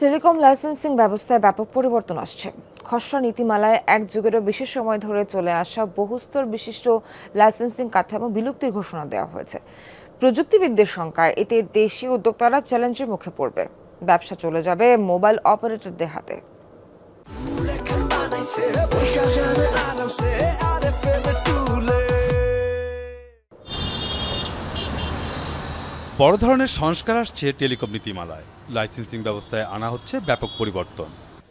Telecom licensing ব্যবস্থায় ব্যাপক পরিবর্তন আসছে। খসড়া নীতিমালায় এক যুগেরও বেশি সময় ধরে চলে আসা বহুস্তর বিশিষ্ট লাইসেন্সিং কাঠামো বিলুপ্তির ঘোষণা দেওয়া হয়েছে। প্রযুক্তিবিদদের সংখ্যায় এতে দেশীয় উদ্যোক্তারা চ্যালেঞ্জের মুখে পড়বে। ব্যবসা চলে যাবে মোবাইল অপারেটরদের হাতে। বড় ধরনের সংস্কার আসছে টেলিকম নীতিমালায়। লাইসেন্সিং ব্যবস্থায় আনা হচ্ছে ব্যাপক পরিবর্তন।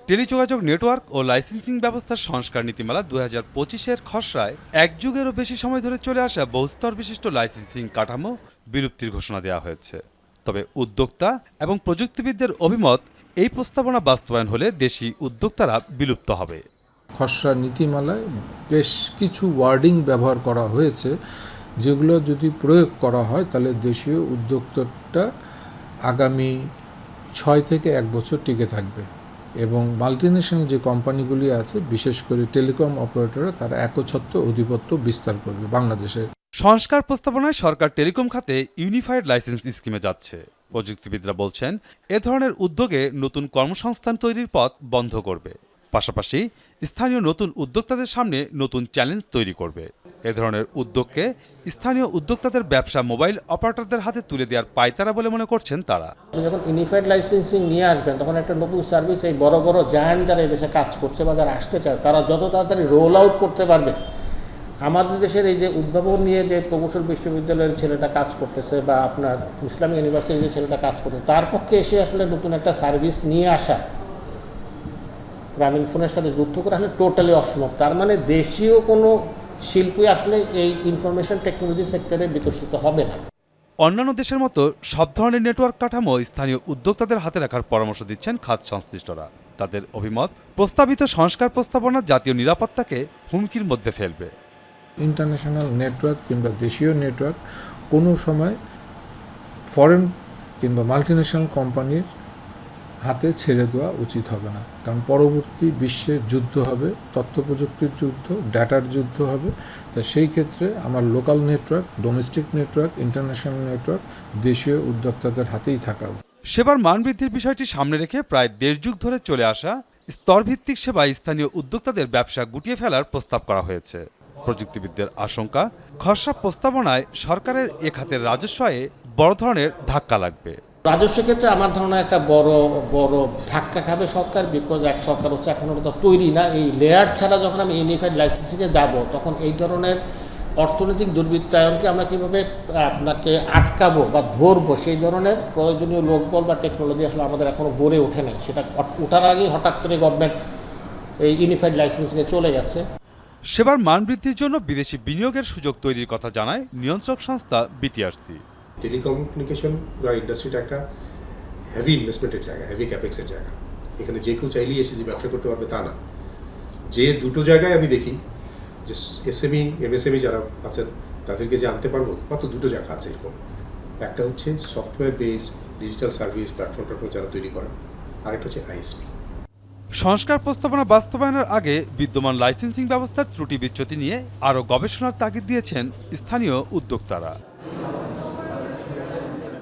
টেলিযোগাযোগ নেটওয়ার্ক ও লাইসেন্সিং ব্যবস্থার সংস্কার নীতিমালা দু হাজার পঁচিশের খসড়ায় এক যুগেরও বেশি সময় ধরে চলে আসা বহুস্তর বিশিষ্ট লাইসেন্সিং কাঠামো বিলুপ্তির ঘোষণা দেওয়া হয়েছে। তবে উদ্যোক্তা এবং প্রযুক্তিবিদদের অভিমত, এই প্রস্তাবনা বাস্তবায়ন হলে দেশি উদ্যোক্তারা বিলুপ্ত হবে। খসড়া নীতিমালায় বেশ কিছু ওয়ার্ডিং ব্যবহার করা হয়েছে, যেগুলো যদি প্রয়োগ করা হয়, তাহলে দেশীয় উদ্যোক্তাটা আগামী ছয় থেকে এক বছর টিকে থাকবে এবং মাল্টিনেশনাল যে কোম্পানিগুলি আছে, বিশেষ করে টেলিকম অপারেটররা, তারা একচ্ছত্র অধিপত্য বিস্তার করবে বাংলাদেশের। সংস্কার প্রস্তাবনায় সরকার টেলিকম খাতে ইউনিফাইড লাইসেন্স স্কিমে যাচ্ছে। প্রযুক্তিবিদরা বলছেন, এ ধরনের উদ্যোগে নতুন কর্মসংস্থান তৈরির পথ বন্ধ করবে। পাশাপাশি স্থানীয় নতুন উদ্যোক্তাদের সামনে নতুন চ্যালেঞ্জ তৈরি করবে। এ ধরনের উদ্যোগকে স্থানীয় উদ্যোক্তাদের ব্যবসা মোবাইল অপারেটরদের হাতে তুলে দেওয়ার পায়তারা বলে মনে করছেন তারা। যখন ইউনিফাইড লাইসেন্সিং নিয়ে আসবেন, তখন একটা নতুন সার্ভিস, এই বড় বড় জায়ান্ট যারা এদেশে কাজ করছে বা যারা আসতে চায়, তারা যত তাড়াতাড়ি রোল আউট করতে পারবে। আমাদের দেশের এই যে উদ্ভাবন নিয়ে যে প্রকৌশল বিশ্ববিদ্যালয়ের ছেলেটা কাজ করতেছে বা আপনার ইসলামিক ইউনিভার্সিটির যে ছেলেটা কাজ করতেছে, তার পক্ষে এসে আসলে নতুন একটা সার্ভিস নিয়ে আসা গ্রামীণ ফোনের সাথে যুক্ত করে আসলে টোটালি অসম্ভব। তার মানে দেশীয় কোনো শিল্পী আসলে এই ইনফরমেশন টেকনোলজি সেক্টরে বিকশিত হবে না। অন্যান্য দেশের মতো সব ধরনের নেটওয়ার্ক কাঠামো স্থানীয় উদ্যোক্তাদের হাতে রাখার পরামর্শ দিচ্ছেন খাত সংশ্লিষ্টরা। তাদের অভিমত প্রস্তাবিত সংস্কার প্রস্তাবনা জাতীয় নিরাপত্তাকে হুমকির মধ্যে ফেলবে। ইন্টারন্যাশনাল নেটওয়ার্ক কিংবা দেশীয় নেটওয়ার্ক কোনো সময় ফরেন কিংবা মাল্টিনেশনাল কোম্পানির হাতে ছেড়ে দেওয়া উচিত হবে না। কারণ পরবর্তী বিশ্বে যুদ্ধ হবে তথ্য প্রযুক্তির যুদ্ধ, ডাটার যুদ্ধ হবে। তা সেই ক্ষেত্রে আমার local network domestic network international network দেশীয় উদ্যোক্তাদের হাতেই থাকা সেবার মান বৃদ্ধির বিষয়টি সামনে রেখে প্রায় দেড় যুগ ধরে চলে আসা স্তরভিত্তিক সেবায় স্থানীয় উদ্যোক্তাদের ব্যবসা গুটিয়ে ফেলার প্রস্তাব করা হয়েছে। প্রযুক্তিবিদদের আশঙ্কা, খসড়া প্রস্তাবনায় সরকারের এ খাতের রাজস্ব আয়ে বড় ধরনের ধাক্কা লাগবে। রাজস্ব ক্ষেত্রে আমার ধারণা একটা বড় বড় ধাক্কা খাবে সরকার বিকজ এক সরকার হচ্ছে এখন তো তৈরি না। এই লেয়ার ছাড়া যখন আমি ইউনিফাইড লাইসেন্সিংয়ে যাব, তখন এই ধরনের অর্থনৈতিক দুর্বৃত্তায়নকে আমরা কীভাবে আপনাকে আটকাবো বা ধরবো, সেই ধরনের প্রয়োজনীয় লোকবল বা টেকনোলজি আসলে আমাদের এখনও গড়ে ওঠে নাই। সেটা ওঠার আগেই হঠাৎ করে গভর্নমেন্ট এই ইউনিফাইড লাইসেন্সিংয়ে চলে গেছে সেবার মান বৃদ্ধির জন্য বিদেশি বিনিয়োগের সুযোগ তৈরির কথা জানায় নিয়ন্ত্রক সংস্থা বিটিআরসি টেলিকমিউনিকেশন পুরো ইন্ডাস্ট্রিটা একটা হেভি ইনভেস্টমেন্টের জায়গা হেভি ক্যাপেক্সের জায়গা। এখানে যে কেউ চাইলেই এসে যে ব্যবসা করতে পারবে তা না। যে দুটো জায়গায় আমি দেখি, যে এসএমই এমএসএমই যারা আছেন, তাদেরকে যে আনতে পারব, মাত্র দুটো জায়গা আছে এরকম। একটা হচ্ছে software based digital service platform ট্যাটফর্ম যারা তৈরি করেন, আরেকটা হচ্ছে আইএসপি সংস্কার প্রস্তাবনা বাস্তবায়নের আগে বিদ্যমান লাইসেন্সিং ব্যবস্থার ত্রুটি বিচ্যুতি নিয়ে আরও গবেষণার তাগিদ দিয়েছেন স্থানীয় উদ্যোক্তারা।